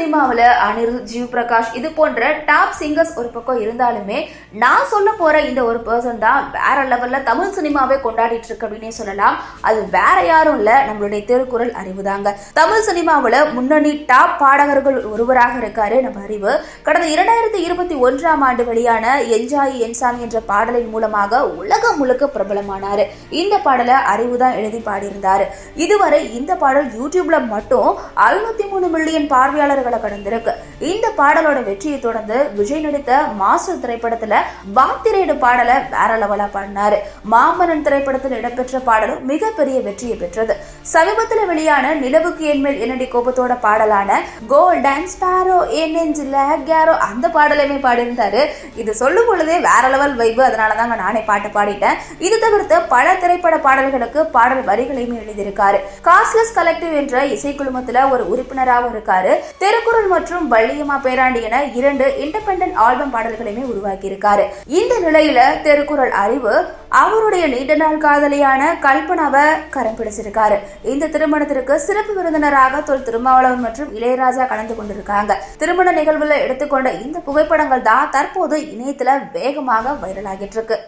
சினிமாவில் அனிருத் ஜீவ் பிரகாஷ் இது போன்ற டாப் சிங்கர்ஸ் ஒரு பக்கம் இருந்தாலுமே நான் சொல்ல போகிற இந்த ஒரு பர்சன் தான் வேற லெவலில் தமிழ் சினிமாவே கொண்டாடிட்டு இருக்கு அப்படின்னே சொல்லலாம். அது வேற யாரும் இல்லை நம்மளுடைய திருக்குறள் அறிவு தாங்க தமிழ் சினிமாவில் முன்னணி டாப் பாடகர்கள் ஒருவராக இருக்காரு நம்ம அறிவு. கடந்த இரண்டாயிரத்தி இருபத்தி ஒன்றாம் ஆண்டு வெளியான என்ஜாய் என்சாமி என்ற பாடலின் மூலமாக உலகம் முழுக்க பிரபலமானார். இந்த பாடலை அறிவு தான் எழுதி பாடியிருந்தார். இதுவரை இந்த பாடல் யூடியூப்ல மட்டும் ஐநூத்தி மூணு மில்லியன் பார்வையாளர்கள் கடந்திருக்கு. இந்த பாடலோட வெற்றியை தொடர்ந்து விஜய் நடித்த மாஸ்டர் திரைப்படத்துல பாத்திரேடு பாடலை வேற லெவலா பாடினாரு. மாமன்னன் திரைப்படத்தில் இடம்பெற்ற பாடலும் மிகப்பெரிய வெற்றியை பெற்றது. சமீபத்தில் வெளியான நிலவுக்கு என்மேல் என்னடி கோபத்தோட பாடலான கோல்டன் ஸ்பாரோ என் நெஞ்சில கேரோ அந்த பாடலையுமே பாடியிருந்தாரு. இது சொல்லும் பொழுதே வேற லெவல் வைபு. அதனால தாங்க நானே பாட்டு பாடிட்டேன். இது தவிர்த்து பல திரைப்பட பாடல்களுக்கு பாடல் வரிகளையுமே எழுதியிருக்காரு. காஸ்லஸ் கலெக்டிவ் என்ற இசைக்குழுமத்துல ஒரு உறுப்பினராகவும் இருக்காரு. திருக்குறள் மற்றும் வள்ளியம்மா பேராண்டி என இரண்டு இண்டிபெண்டன்ட் ஆல்பம் பாடல்களையுமே உருவாக்கி இருக்காரு இந்த நிலையில திருக்குறள் அறிவு அவருடைய நீண்ட நாள் காதலியான கல்பனாவை கரம் பிடிச்சிருக்காரு. இந்த திருமணத்திற்கு சிறப்பு விருந்தினராக தொல் திருமாவளவன் மற்றும் இளையராஜா கலந்து கொண்டிருக்காங்க. திருமண நிகழ்வுல எடுத்துக்கொண்ட இந்த புகைப்படங்கள் தான் தற்போது இணையத்துல வேகமாக வைரலாகிட்டு இருக்கு.